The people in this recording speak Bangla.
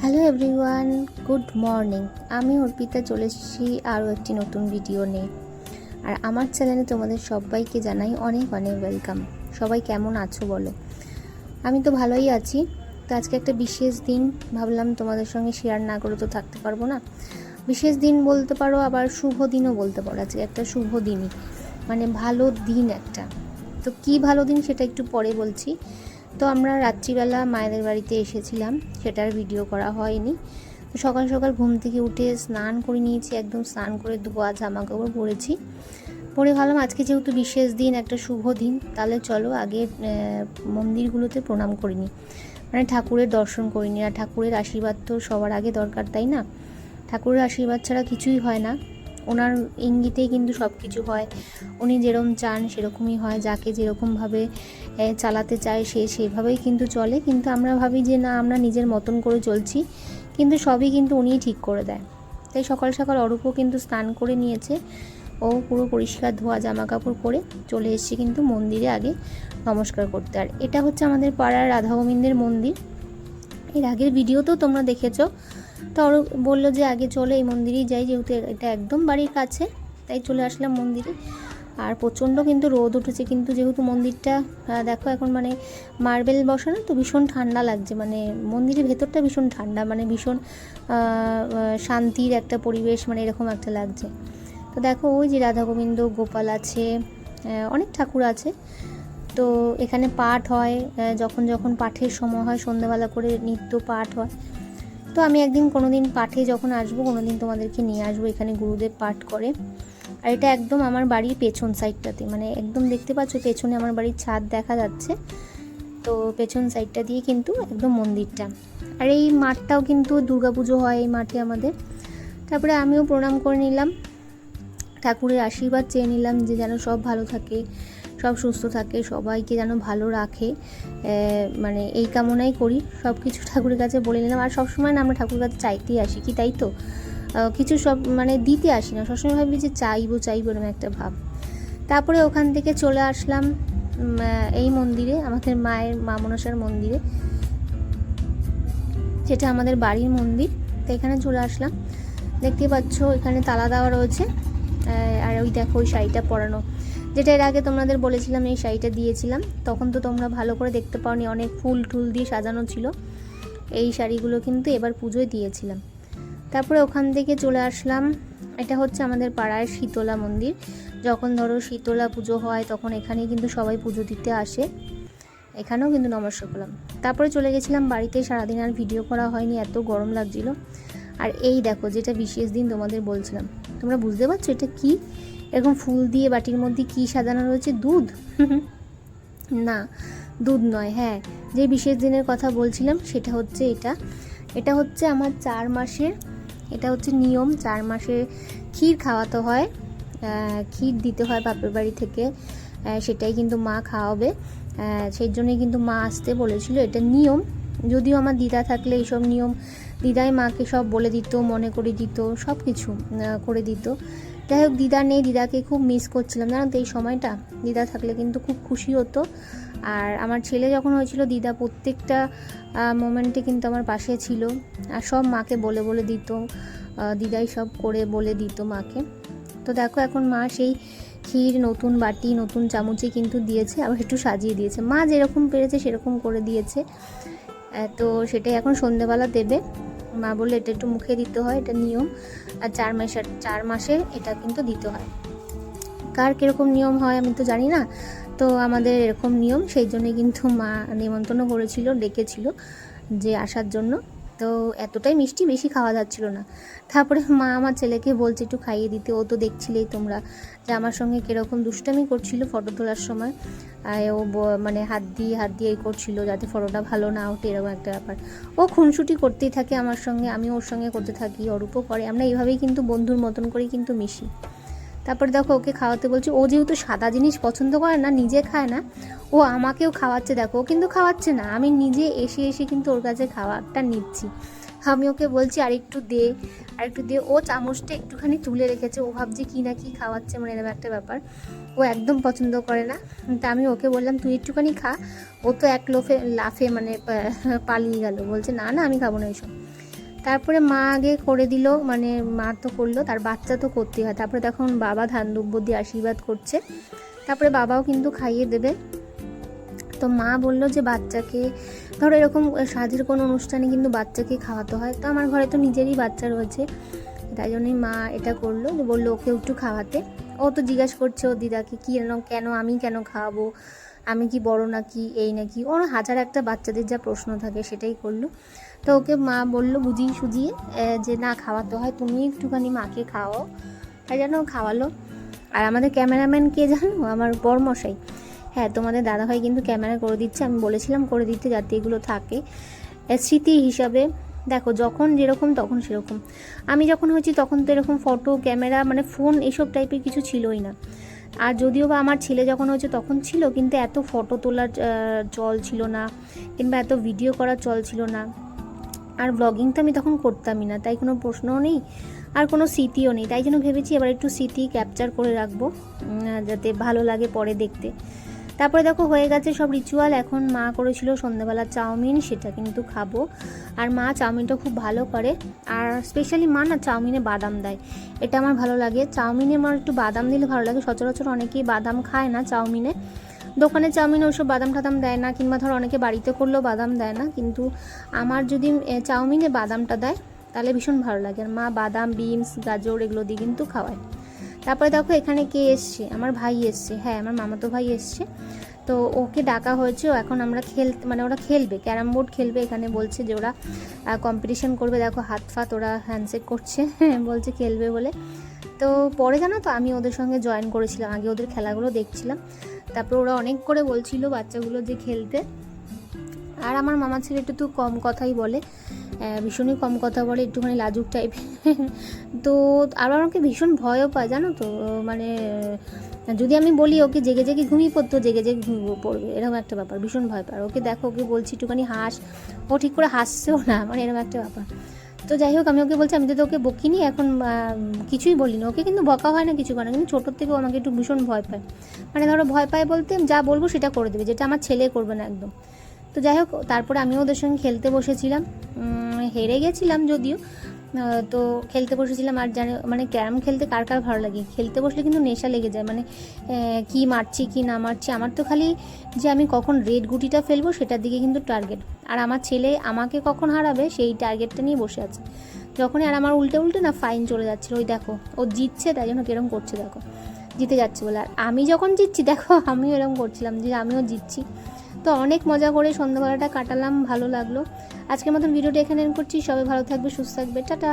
হ্যালো এভরিওয়ান গুড মর্নিং আমি অর্পিতা চলে এসেছি আরও একটি নতুন ভিডিও নিয়ে। আর আমার চ্যানেলে তোমাদের সবাইকে জানাই অনেক অনেক ওয়েলকাম সবাই কেমন আছো বলো? আমি তো ভালোই আছি। তো আজকে একটা বিশেষ দিন, ভাবলাম তোমাদের সঙ্গে শেয়ার না করে তো থাকতে পারব না। বিশেষ দিন বলতে পারো, আবার শুভ দিনও বলতে পারো। আজকে একটা শুভ দিনই। মানে ভালো দিন একটা। তো কি ভালো দিন সেটা একটু পরে বলছি। তো আমরা রাত্রিবেলা মায়েদের বাড়িতে এসেছিলাম, সেটার ভিডিও করা হয়নি। তো সকাল সকাল ঘুম থেকে উঠে স্নান করে নিয়েছি, একদম স্নান করে ধোয়া জামা কাপড় পরেছি। পরে ভাবলাম আজকে যেহেতু বিশেষ দিন, একটা শুভ দিন, তাহলে চলো আগে মন্দিরগুলোতে প্রণাম করিনি মানে ঠাকুরের দর্শন করিনি, আর ঠাকুরের আশীর্বাদ তো সবার আগে দরকার, তাই না? ঠাকুরের আশীর্বাদ ছাড়া কিছুই হয় না। ওনার ইঙ্গিতেই কিন্তু সব কিছু হয়। উনি যেরকম চান সেরকমই হয়, যাকে যেরকমভাবে চালাতে চায় সে সেভাবেই কিন্তু চলে। কিন্তু আমরা ভাবি যে না, আমরা নিজের মতন করে চলছি। কিন্তু সবই কিন্তু উনিই ঠিক করে দেয়। তাই সকাল সকাল অরূপও কিন্তু স্নান করে নিয়েছে। ও পুরো পরিষ্কার ধোয়া জামা কাপড় পরে চলে এসেছে কিন্তু মন্দিরে আগে নমস্কার করতে। আর এটা হচ্ছে আমাদের পাড়ার রাধা গোবিন্দের মন্দির। এর আগের ভিডিওতেও তোমরা দেখেছ তো আরও বলল যে, আগে চলো এই মন্দিরেই যাই, যেহেতু এটা একদম বাড়ির কাছে, তাই চলে আসলাম মন্দিরে। আর প্রচণ্ড কিন্তু রোদ উঠেছে, কিন্তু যেহেতু মন্দিরটা দেখো এখন মানে মার্বেল বসানো, তো ভীষণ ঠান্ডা লাগছে। মানে মন্দিরের ভেতরটা ভীষণ ঠান্ডা মানে ভীষণ শান্তির একটা পরিবেশ মানে এরকম একটা লাগছে। তো দেখো, ওই যে রাধা গোবিন্দ গোপাল আছে অনেক ঠাকুর আছে। তো এখানে পাঠ হয় যখন যখন পাঠের সময় হয়, সন্ধ্যাবেলা করে নিত্য পাঠ হয়। তো আমি একদিন কোনো দিন পাঠে যখন আসব কোনো দিন তোমাদেরকে নিয়ে আসব, এখানে গুরুদেব পাঠ করে। আর এটা একদম আমার বাড়ির পেছন সাইডটাতে মানে একদম দেখতে পাচ্ছ পেছনে আমার বাড়ির ছাদ দেখা যাচ্ছে। তো পেছন সাইডটা দিয়ে কিন্তু একদম মন্দিরটা। আর এই মাঠটাও কিন্তু দুর্গাপুজো হয় এই মাঠে আমাদের। তারপরে আমিও প্রণাম করে নিলাম। ঠাকুরের আশীর্বাদ চেয়ে নিলাম যে যেন সব ভালো থাকে। সব সুস্থ থাকে, সবাইকে যেন ভালো রাখে। মানে এই কামনাই করি। সব কিছু ঠাকুরের কাছে বলে নিলাম। আর সবসময় না আমরা ঠাকুরের কাছে চাইতেই আসি কি, তাই তো? কিছু সব মানে দিতে আসি না। সবসময় ভাবি যে চাইব চাইব এরকম একটা ভাব। তারপরে ওখান থেকে চলে আসলাম এই মন্দিরে, আমাদের মায়ের, মা মনসার মন্দিরে। যেটা আমাদের বাড়ির মন্দির। তো এখানে চলে আসলাম। দেখতে পাচ্ছ, এখানে তালা দেওয়া রয়েছে। আর ওই দেখো, ওই শাড়িটা পরানো। যেটা এর আগে তোমাদের বলেছিলাম, এই শাড়িটা দিয়েছিলাম। তখন তো তোমরা ভালো করে দেখতে পাওনি, অনেক ফুল টুল দিয়ে সাজানো ছিল। এই শাড়িগুলো কিন্তু এবার পুজোয় দিয়েছিলাম। তারপরে ওখান থেকে চলে আসলাম। এটা হচ্ছে আমাদের পাড়ার শীতলা মন্দির। যখন ধরো শীতলা পুজো হয়, তখন এখানেই কিন্তু সবাই পুজো দিতে আসে। এখানেও কিন্তু নমস্কার করলাম। তারপরে চলে গেছিলাম বাড়িতে, সারাদিন আর ভিডিও করা হয়নি, এত গরম লাগছিল। আর এই দেখো, যেটা বিশেষ দিন তোমাদের বলছিলাম। তোমরা বুঝতে পারছ এটা কি? এরকম ফুল দিয়ে বাটির মধ্যে কি সাজানো রয়েছে? দুধ? না দুধ নয় হ্যাঁ। যে বিশেষ দিনের কথা বলছিলাম সেটা হচ্ছে এটা। এটা হচ্ছে আমার চার মাসের এটা হচ্ছে নিয়ম। চার মাসে ক্ষীর খাওয়াতে হয় ক্ষীর দিতে হয় বাপের বাড়ি থেকে সেটাই কিন্তু মা খাওয়াবে। সেই জন্যই কিন্তু মা আসতে বলেছিল এটা নিয়ম। যদিও আমার দিদা থাকলে এইসব নিয়ম দিদাই মাকে সব বলে দিত মনে করে দিত সব কিছু করে দিত। যাই হোক, দিদা নেই, দিদাকে খুব মিস করছিলাম। জানো তো এই সময়টা? দিদা থাকলে কিন্তু খুব খুশি হতো। আর আমার ছেলে যখন হয়েছিল, দিদা প্রত্যেকটা মোমেন্টে কিন্তু আমার পাশে ছিল। আর সব মাকে বলে বলে দিত। দিদাই সব করে বলে দিত মাকে। তো দেখো, এখন মা সেই ক্ষীর, নতুন বাটি, নতুন চামচে কিন্তু দিয়েছে, আবার একটু সাজিয়ে দিয়েছে। মা যেরকম পেরেছে, সেরকম করে দিয়েছে। তো সেটাই এখন সন্ধেবেলা দেবে। মা বললে এটা একটু মুখে দিতে হয়, এটা নিয়ম। আর চার মাসের, চার মাসে এটা কিন্তু দিতে হয়। কার কীরকম নিয়ম হয় আমি তো জানি না, তো আমাদের এরকম নিয়ম। সেই জন্যই কিন্তু মা নিমন্ত্রণ করেছিল, ডেকেছিল যে আসার জন্য। তো এতটাই মিষ্টি বেশি খাওয়া যাচ্ছিল না। তারপরে মা আমার ছেলেকে বলছে, একটু খাইয়ে দিতে। ও তো দেখছিলেই তোমরা যে আমার সঙ্গে কীরকম দুষ্টামি করছিল ফটো তোলার সময়। ও মানে হাত দিয়ে হাত দিয়ে এই করছিল যাতে ফটোটা ভালো না ওঠে, এরকম একটা ব্যাপার। ও খুনসুটি করতেই থাকে আমার সঙ্গে, আমি ওর সঙ্গে করতে থাকি অরূপও করে। আমরা এইভাবেই কিন্তু বন্ধুর মতন করেই কিন্তু মিশি। তারপরে দেখো ওকে খাওয়াতে বলছি, ও যেহেতু সাদা জিনিস পছন্দ করে না, নিজে খায় না, ও আমাকেও খাওয়াচ্ছে। দেখো, ও কিন্তু খাওয়াচ্ছে না, আমি নিজে এসে এসে কিন্তু ওর কাছে খাওয়ারটা নিচ্ছি। আমি ওকে বলছি, আর একটু দে, আর একটু দে। ও চামচটা একটুখানি তুলে রেখেছে, ও ভাবছে কি না কি খাওয়াচ্ছে মানে এরকম একটা ব্যাপার। ও একদম পছন্দ করে না। তা আমি ওকে বললাম, তুই একটুখানি খা। ও তো এক লোফে, লাফে মানে পালিয়ে গেল। বলছে, না না, আমি খাব না এইসব। তারপরে মা আগে করে দিল মানে মা তো করল, তার বাচ্চা তো করতেই হয়। তারপরে তখন বাবা ধান দুব্য দিয়ে আশীর্বাদ করছে। তারপরে বাবাও কিন্তু খাইয়ে দেবে। তো মা বলল যে বাচ্চাকে, ধরো এরকম সাজের কোনো অনুষ্ঠানে কিন্তু বাচ্চাকে খাওয়াতে হয়। তো আমার ঘরে তো নিজেরই বাচ্চা রয়েছে। তাই জন্যই মা এটা করল, যে বলল ওকে একটু খাওয়াতে। ও তো জিজ্ঞাসা করছে ও দিদাকে, কী কেন কেন, আমি কেন খাওয়াবো? আমি কি বড় নাকি, এই নাকি? ওর হাজার একটা বাচ্চাদের যা প্রশ্ন থাকে সেটাই করল। তো ওকে মা বলল বুঝিয়ে সুজিয়ে যে না, খাওয়াতে হয়, তুমি একটুখানি মাকে খাওয়াও জন্য ও খাওয়ালো। আর আমাদের ক্যামেরাম্যান কে জানো? আমার বরমশাই। হ্যাঁ তোমাদের দাদাভাই কিন্তু ক্যামেরা করে দিচ্ছে, আমি বলেছিলাম করে দিতে যাতে এগুলো থাকে। স্মৃতি হিসাবে, দেখো, যখন যেরকম, তখন সেরকম। আমি যখন হয়েছি, তখন তো এরকম ফটো, ক্যামেরা মানে ফোন এসব টাইপের কিছু ছিলই না। আর যদিও বা আমার ছেলে যখন হয়েছে, তখন ছিল, কিন্তু এত ফটো তোলার চল ছিল না, কিংবা এত ভিডিও করার চল ছিল না। আর ব্লগিং তো আমি তখন করতামই না, তাই কোনো প্রশ্নও নেই আর কোনো স্মৃতিও নেই। তাই জন্য ভেবেছি এবার একটু স্মৃতি ক্যাপচার করে রাখব যাতে ভালো লাগে পরে দেখতে। তারপরে দেখো হয়ে গেছে সব রিচুয়াল এখন মা করেছিল সন্ধ্যাবেলা চাউমিন, সেটা কিন্তু খাব। আর মা চাউমিনটা খুব ভালো করে, আর স্পেশালি মা না চাউমিনে বাদাম দেয়। এটা আমার ভালো লাগে। চাউমিনে আমার একটু বাদাম দিলে ভালো লাগে। সচরাচর অনেকেই বাদাম খায় না চাউমিনে। দোকানে চাউমিন, ওসব বাদাম টাদাম দেয় না, কিংবা ধর অনেকে বাড়িতে করলেও বাদাম দেয় না, কিন্তু আমার যদি চাউমিনে বাদামটা দেয়, তাহলে ভীষণ ভালো লাগে। আর মা বাদাম, বিনস, গাজর এগুলো দিয়ে কিন্তু খাওয়ায়। তারপরে দেখো এখানে কে এসছে? আমার ভাই এসছে। হ্যাঁ আমার মামাতো ভাই এসছে। তো ওকে ডাকা হয়েছে এখন আমরা খেল মানে ওরা খেলবে, ক্যারাম বোর্ড খেলবে, এখানে বলছে যে ওরা কম্পিটিশন করবে। দেখো হাত ফাত ওরা হ্যান্ডশেক করছে বলছে খেলবে বলে। তো পরে জানো তো, আমি ওদের সঙ্গে জয়েন করেছিলাম, আগে ওদের খেলাগুলো দেখছিলাম। তারপর ওরা অনেক করে বলছিল বাচ্চাগুলো যে খেলতে। আর আমার মামা ছেলে একটু তো কম কথাই বলে ভীষণই কম কথা বলে, একটুখানি লাজুক টাইপের তো আর আমাকে ভীষণ ভয়ও পায়, জানো তো? মানে যদি আমি বলি ওকে জেগে জেগে ঘুমিয়ে পড়তো, জেগে জেগে ঘুমিয়ে পড়বে, এরকম একটা ব্যাপার, ভীষণ ভয় পায়। ওকে দেখো, ওকে বলছি একটুখানি হাস, ও ঠিক করে হাসছেও না মানে এরকম একটা ব্যাপার। তো যাই হোক, আমি ওকে বলছি, আমি তো ওকে বকিনি, এখন কিছুই কিছুই বলিনি। ওকে কিন্তু বকা হয় না, কিছু করে না। কিন্তু ছোটোর থেকে আমাকে একটু ভীষণ ভয় পায়। মানে ধরো ভয় পায় বলতে যা বলব সেটা করে দেবে, যেটা আমার ছেলে করবে না একদম। তো যাই হোক, তারপরে আমিও ওদের সঙ্গে খেলতে বসেছিলাম। হেরে গেছিলাম যদিও। তো খেলতে বসেছিলাম আর জানে মানে ক্যারাম খেলতে কার কার ভালো লাগে? খেলতে বসলে কিন্তু নেশা লেগে যায় মানে কি মারছি, কি না মারছি, আমার তো খালি যে আমি কখন রেড গুটিটা ফেলব সেটার দিকে কিন্তু টার্গেট আর আমার ছেলে আমাকে কখন হারাবে সেই টার্গেটটা নিয়ে বসে আছে। যখনই আর আমার উল্টে উল্টে না ফাইন চলে যাচ্ছিল, ওই দেখো, ও জিতছে তাই জন্য কিরম করছে দেখো, জিতে যাচ্ছে বলে। আর আমি যখন জিতছি, দেখো, আমিও এরকম করছিলাম যে আমিও জিতছি। তো অনেক মজা করে সন্ধ্যাবেলাটা কাটালাম, ভালো লাগল। আজকের মতন ভিডিওটা এখানে করছি, সবাই ভালো থাকবে, সুস্থ থাকবে, টাটা।